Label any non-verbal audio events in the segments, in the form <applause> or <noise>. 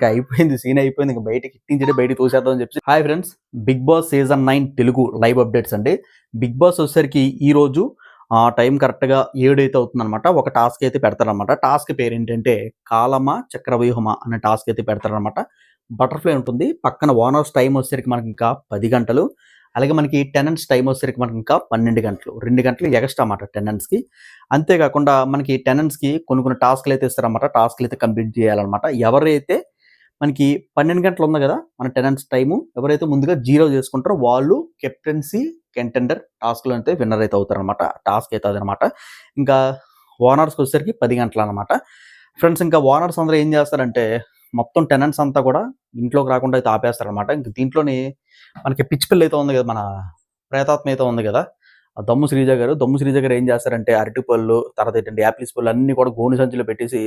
ఇంకా అయిపోయింది సీన్ అయిపోయింది ఇంకా బయటకి ఎక్కించడే బయటకి తోసేద్దాం అని చెప్పి hi friends Bigg Boss season nine Telugu live updates అండి. బిగ్ బాస్ వచ్చేసరికి ఈ రోజు ఆ టైం కరెక్ట్గా ఏడు అయితే అవుతుందన్నమాట ఒక టాస్క్ అయితే పెడతారనమాట టాస్క్ పేరు ఏంటంటే కాలమ చక్రవ్యూహమ అనే టాస్క్ అయితే పెడతారనమాట బటర్ఫ్లై ఉంటుంది పక్కన ఓనర్స్ టైం వచ్చేసరికి మనకి ఇంకా పది గంటలు అలాగే మనకి టెనెంట్స్ టైం వచ్చేసరికి మనకి ఇంకా పన్నెండు గంటలు రెండు గంటలు ఎక్స్ట్రా అన్నమాట టెనెంట్స్కి అంతేకాకుండా మనకి టెనెంట్స్కి కొన్ని కొన్ని టాస్క్లు అయితే ఇస్తారన్నమాట టాస్క్లు అయితే కంప్లీట్ చేయాలన్నమాట. ఎవరైతే మనకి పన్నెండు గంటలు ఉంది కదా మన టెనెంట్స్ టైము. ఎవరైతే ముందుగా జీరో చేసుకుంటారో వాళ్ళు కెప్టెన్సీ కంటెండర్ టాస్క్లో అయితే విన్నర్ అయితే అవుతారనమాట టాస్క్ అయితే అనమాట ఇంకా ఓనర్స్కి వచ్చేసరికి పది గంటలు అనమాట ఫ్రెండ్స్ ఇంకా ఓనర్స్ అందరూ ఏం చేస్తారంటే మొత్తం టెనెంట్స్ అంతా కూడా ఇంట్లోకి రాకుండా అయితే ఆపేస్తారనమాట ఇంక దీంట్లోని మనకి పిచ్చి పిల్ల అయితే ఉంది కదా మన ప్రేతాత్మ అయితే ఉంది కదా ఆ దమ్ము శ్రీజ గారు. దమ్ము శ్రీజ గారు ఏం చేస్తారంటే అరటి పళ్ళు తర్వాత ఏంటంటే యాపిల్స్ పళ్ళు అన్ని కూడా గోని సంచులు పెట్టేసి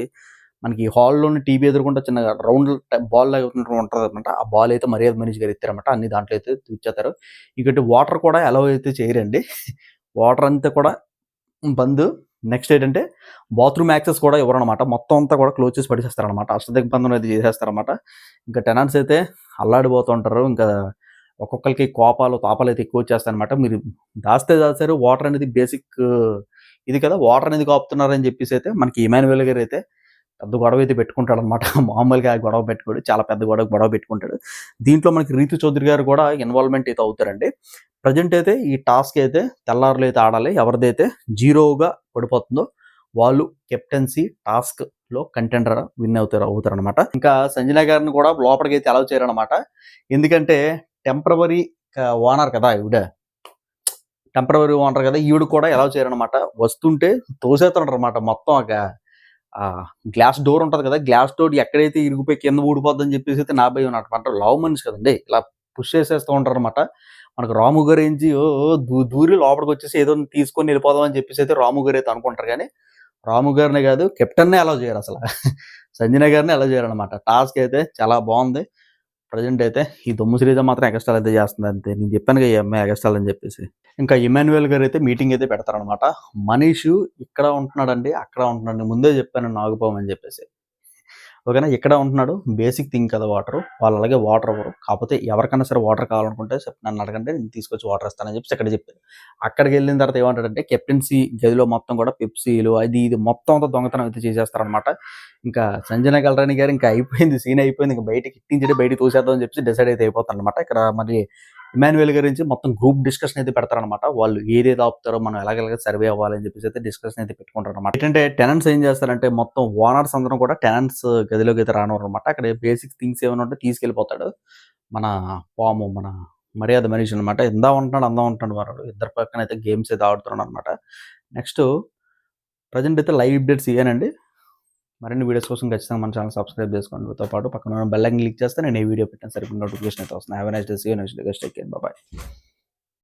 మనకి హాల్లోని టీవీ ఎదురుకుంటే చిన్న రౌండ్ బాల్ లాగా ఉంటుంది అనమాట ఆ బాల్ అయితే మర్యాద మనిషి గారు ఇస్తారన్నమాట అన్ని దాంట్లో అయితే తీర్చేస్తారు ఇంకటి వాటర్ కూడా ఎలా అయితే చేయరండి. వాటర్ అంతా కూడా బంద్. నెక్స్ట్ ఏంటంటే బాత్రూమ్ యాక్సెస్ కూడా ఇవ్వరనమాట మొత్తం అంతా కూడా క్లోజ్ చేసి పడిచేస్తారనమాట అష్టదిగ్బంధం అయితే చేసేస్తారనమాట ఇంకా టెనెంట్స్ అయితే అల్లాడిపోతుంటారు. ఇంకా ఒక్కొక్కరికి కోపాలు తాపాలు అయితే ఎక్కువ వచ్చేస్తాయన్నమాట. మీరు దాస్తే దాస్తారు. వాటర్ అనేది బేసిక్ ఇది కదా. వాటర్ అనేది కాపుతున్నారని చెప్పేసి అయితే మనకి ఇమాన్యువల్ గారు అయితే పెద్ద గొడవ అయితే పెట్టుకుంటాడు అనమాట <laughs> మామూలుగా గొడవ పెట్టుకోడు. చాలా పెద్ద గొడవ గొడవ పెట్టుకుంటాడు. దీంట్లో మనకి రీతు చౌదరి గారు కూడా ఇన్వాల్వ్మెంట్ అయితే అవుతారండి. ప్రజెంట్ అయితే ఈ టాస్క్ అయితే తెల్లారులు అయితే ఆడాలి. ఎవరిదైతే జీరోగా పడిపోతుందో వాళ్ళు కెప్టెన్సీ టాస్క్లో కంటెండర్ విన్ అవుతారు అవుతారు అనమాట ఇంకా సంజన గారిని కూడా లోపలికి అయితే అలౌ చేయరనమాట ఎందుకంటే టెంపరవరీ ఓనర్ కదా ఈవిడ. టెంపరవరీ ఓనర్ కదా ఈవిడ కూడా ఎలా చేయరనమాట వస్తుంటే తోసేస్తాడు అనమాట మొత్తం ఒక గ్లాస్ డోర్ ఉంటుంది కదా గ్లాస్ డోర్ ఎక్కడైతే ఇరిగిపోయి కింద ఊడిపోద్దని చెప్పేసి అయితే నా భయం అంటే లవ్ మనిషి కదండి ఇలా పుష్ చేసేస్తూ ఉంటారు అనమాట మనకు రాము గారు ఏంచి ఓ దూ దూరి లోపలికి వచ్చేసి ఏదో తీసుకొని వెళ్ళిపోదాం అని చెప్పేసి అయితే రాము గారు అయితే అనుకుంటారు. కానీ రాము గారినే కాదు కెప్టెన్నే అలా చేయరు అసలు. <laughs> సంజన గారిని అలా చేయరు అనమాట టాస్క్ అయితే చాలా బాగుంది. ప్రజెంట్ అయితే ఈ దొమ్ము శ్రీజ మాత్రం ఎగస్టాల్ అయితే చేస్తుంది అంతే. నేను చెప్పాను ఈ అమ్మాయి ఎగస్టాల్ అని చెప్పేసి. ఇంకా ఇమాన్యువల్ గారు అయితే మీటింగ్ అయితే పెడతారనమాట మనీష్ ఇక్కడ ఉంటున్నాడండి అక్కడ ఉంటున్నాడు ముందే చెప్పాను నాగుపాము అని చెప్పేసి. ఓకేనా? ఇక్కడ ఉంటున్నాడు. బేసిక్ థింగ్ కదా వాటర్. వాళ్ళు అలాగే వాటర్ ఇవ్వరు. కాకపోతే ఎవరికైనా సరే వాటర్ కావాలనుకుంటే నన్ను అడగంటే నేను తీసుకొచ్చి వాటర్ ఇస్తానని చెప్పి ఇక్కడ చెప్పారు. అక్కడికి వెళ్ళిన తర్వాత ఏమంటాడంటే కెప్టెన్సీ గదిలో మొత్తం కూడా పెప్సీలు అది ఇది మొత్తం అంతా దొంగతనం అయితే చేసేస్తారనమాట ఇంకా సంజన కలరాణి గారు ఇంకా అయిపోయింది సీన్ అయిపోయింది. ఇంకా బయటకి ఎక్కించడే బయటకి తోసేద్దామని చెప్పి డిసైడ్ అయితే అయిపోతుంది అనమాట ఇక్కడ మరి ఇమాన్యువల్ గురించి మొత్తం గ్రూప్ డిస్కషన్ అయితే పెడతారనమాట వాళ్ళు ఏదేది ఆపుతారో మనం ఎలాగెలాగ సర్వే అవ్వాలని చెప్పేసి అయితే డిస్కషన్ అయితే పెట్టుకుంటారు అనమాట ఏంటంటే టెనెంట్స్ ఏం చేస్తారంటే మొత్తం ఓనర్స్ అందరం కూడా టెనెంట్స్ గదిలోకి అయితే రానవరు అనమాట అక్కడ బేసిక్ థింగ్స్ ఏమైనా ఉంటే తీసుకెళ్ళిపోతాడు. మన పాము మన మర్యాద మనిషి అనమాట ఇందా ఉంటున్నాడు అందా ఉంటున్నాడు వాడు. ఇద్దరు పక్కన అయితే గేమ్స్ అయితే ఆడుతున్నాడు అనమాట నెక్స్ట్ ప్రజెంట్ అయితే లైవ్ అప్డేట్స్ ఇయ్యానండి. మరిన్ని వీడియోస్ కోసం ఖచ్చితంగా మన ఛానల్ సబ్స్క్రైబ్ చేసుకోండి. పాటు పక్కన బెల్ క్లిక్ చేస్తే నేను ఏ వీడియో పెట్టిన సరిపోయిన నోటిఫికేషన్ అయితే వస్తుంది. Have nice day see next day bye